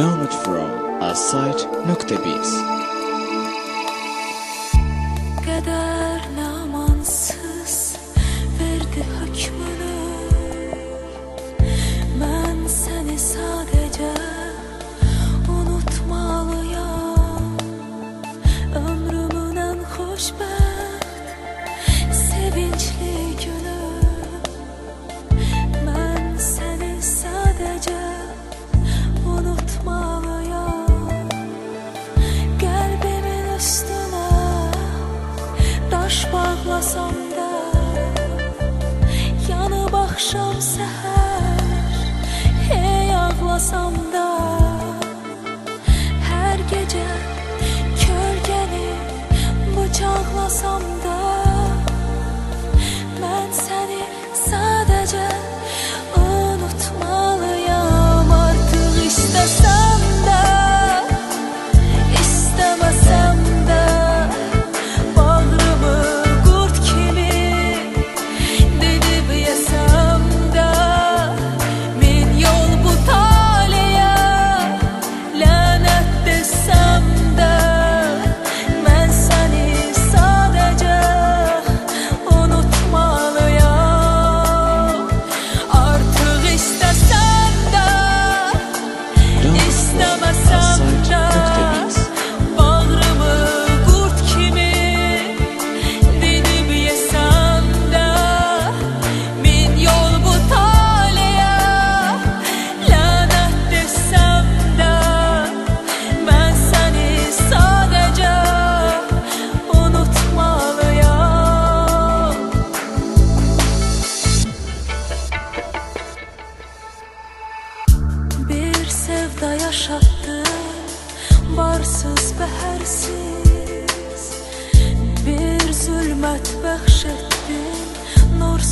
download from our site Nuktebeats. some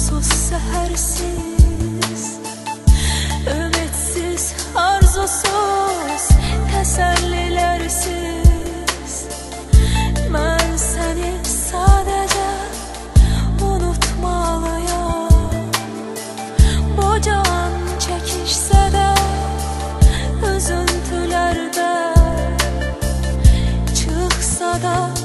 Sus sehersiz Ümitsiz, arzusuz Tesellilersiz. Ben seni sadece Unutmalıyım. Bu can çekişse de Üzüntülerde Çıksa da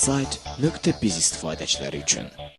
sayt nöqtə biz istifadəçiləri üçün.